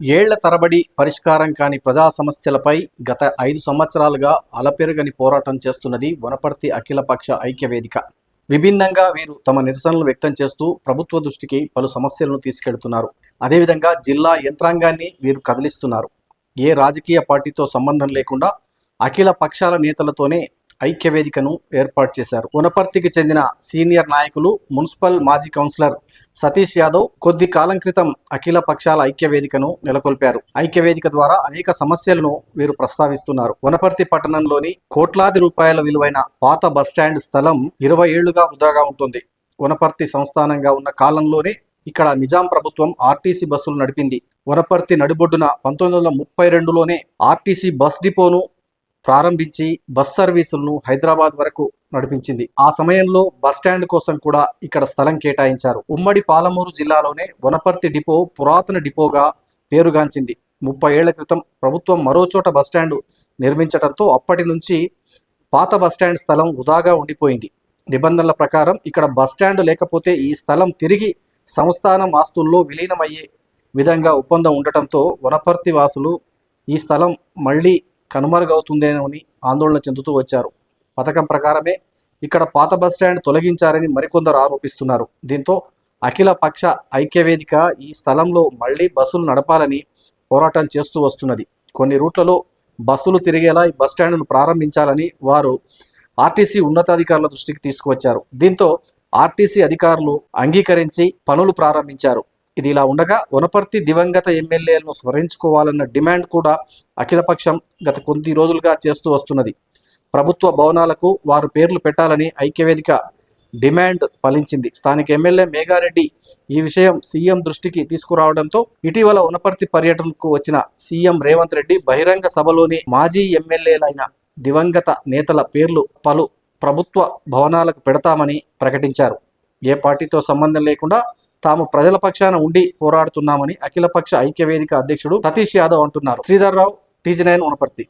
ఏళ్ళ తరబడి పరిష్కారం కాని ప్రజా సమస్యలపై గత ఐదు సంవత్సరాలుగా అలపెరగని పోరాటం చేస్తున్నది వనపర్తి అఖిలపక్ష ఐక్యవేదిక. విభిన్నంగా వీరు తమ నిరసనలు వ్యక్తం చేస్తూ ప్రభుత్వ దృష్టికి పలు సమస్యలను తీసుకెళ్తున్నారు. అదేవిధంగా జిల్లా యంత్రాంగాన్ని వీరు కదిలిస్తున్నారు. ఏ రాజకీయ పార్టీతో సంబంధం లేకుండా అఖిల పక్షాల నేతలతోనే ఐక్యవేదికను ఏర్పాటు చేశారు. వనపర్తికి చెందిన సీనియర్ నాయకులు మున్సిపల్ మాజీ కౌన్సిలర్ సతీష్ యాదవ్ కొద్ది కాలం క్రితం అఖిల పక్షాల ఐక్యవేదికను నెలకొల్పారు. ఐక్యవేదిక ద్వారా అనేక సమస్యలను వీరు ప్రస్తావిస్తున్నారు. వనపర్తి పట్టణంలోని కోట్లాది రూపాయల విలువైన పాత బస్టాండ్ స్థలం ఇరవై ఏళ్ళుగా వృధాగా ఉంటుంది. వనపర్తి సంస్థానంగా ఉన్న కాలంలోనే ఇక్కడ నిజాం ప్రభుత్వం ఆర్టీసీ బస్సులు నడిపింది. వనపర్తి నడిబొడ్డున పంతొమ్మిది వందల ముప్పై రెండులోనే ఆర్టీసీ బస్ డిపోను ప్రారంభించి బస్ సర్వీసులను హైదరాబాద్ వరకు నడిపించింది. ఆ సమయంలో బస్ స్టాండ్ కోసం కూడా ఇక్కడ స్థలం కేటాయించారు. ఉమ్మడి పాలమూరు జిల్లాలోనే వనపర్తి డిపో పురాతన డిపోగా పేరుగాంచింది. ముప్పై ఏళ్ళ క్రితం ప్రభుత్వం మరోచోట బస్ స్టాండ్ నిర్మించడంతో అప్పటి నుంచి పాత బస్ స్టాండ్ స్థలం వృధాగా ఉండిపోయింది. నిబంధనల ప్రకారం ఇక్కడ బస్ స్టాండ్ లేకపోతే ఈ స్థలం తిరిగి సంస్థానం ఆస్తుల్లో విలీనమయ్యే విధంగా ఒప్పందం ఉండటంతో వనపర్తి వాసులు ఈ స్థలం మళ్ళీ కనుమరుగవుతుందేమని ఆందోళన చెందుతూ వచ్చారు. పథకం ప్రకారమే ఇక్కడ పాత బస్ స్టాండ్ తొలగించారని మరికొందరు ఆరోపిస్తున్నారు. దీంతో అఖిల పక్ష ఐక్యవేదిక ఈ స్థలంలో మళ్ళీ బస్సులు నడపాలని పోరాటం చేస్తూ వస్తున్నది. కొన్ని రూట్లలో బస్సులు తిరిగేలా ఈ బస్ స్టాండ్ను ప్రారంభించాలని వారు ఆర్టీసీ ఉన్నతాధికారుల దృష్టికి తీసుకువచ్చారు. దీంతో ఆర్టీసీ అధికారులు అంగీకరించి పనులు ప్రారంభించారు. ఇది ఇలా ఉండగా వనపర్తి దివంగత ఎమ్మెల్యేలను స్మరించుకోవాలన్న డిమాండ్ కూడా అఖిలపక్షం గత కొద్ది రోజులుగా చేస్తూ వస్తున్నది. ప్రభుత్వ భవనాలకు వారు పేర్లు పెట్టాలని ఐక్యవేదిక డిమాండ్ ఫలించింది స్థానిక ఎమ్మెల్యే మేఘారెడ్డి ఈ విషయం సీఎం దృష్టికి తీసుకురావడంతో ఇటీవల వనపర్తి పర్యటనకు వచ్చిన సీఎం రేవంత్ రెడ్డి బహిరంగ సభలోని మాజీ ఎమ్మెల్యేలైన దివంగత నేతల పేర్లు పలు ప్రభుత్వ భవనాలకు పెడతామని ప్రకటించారు. ఏ పార్టీతో సంబంధం లేకుండా తాము ప్రజల పక్షాన ఉండి పోరాడుతున్నామని అఖిలపక్ష ఐక్యవేదిక అధ్యక్షుడు సతీష్ యాదవ్ అంటున్నారు. Sridhar Rao TG nine Wanaparthy.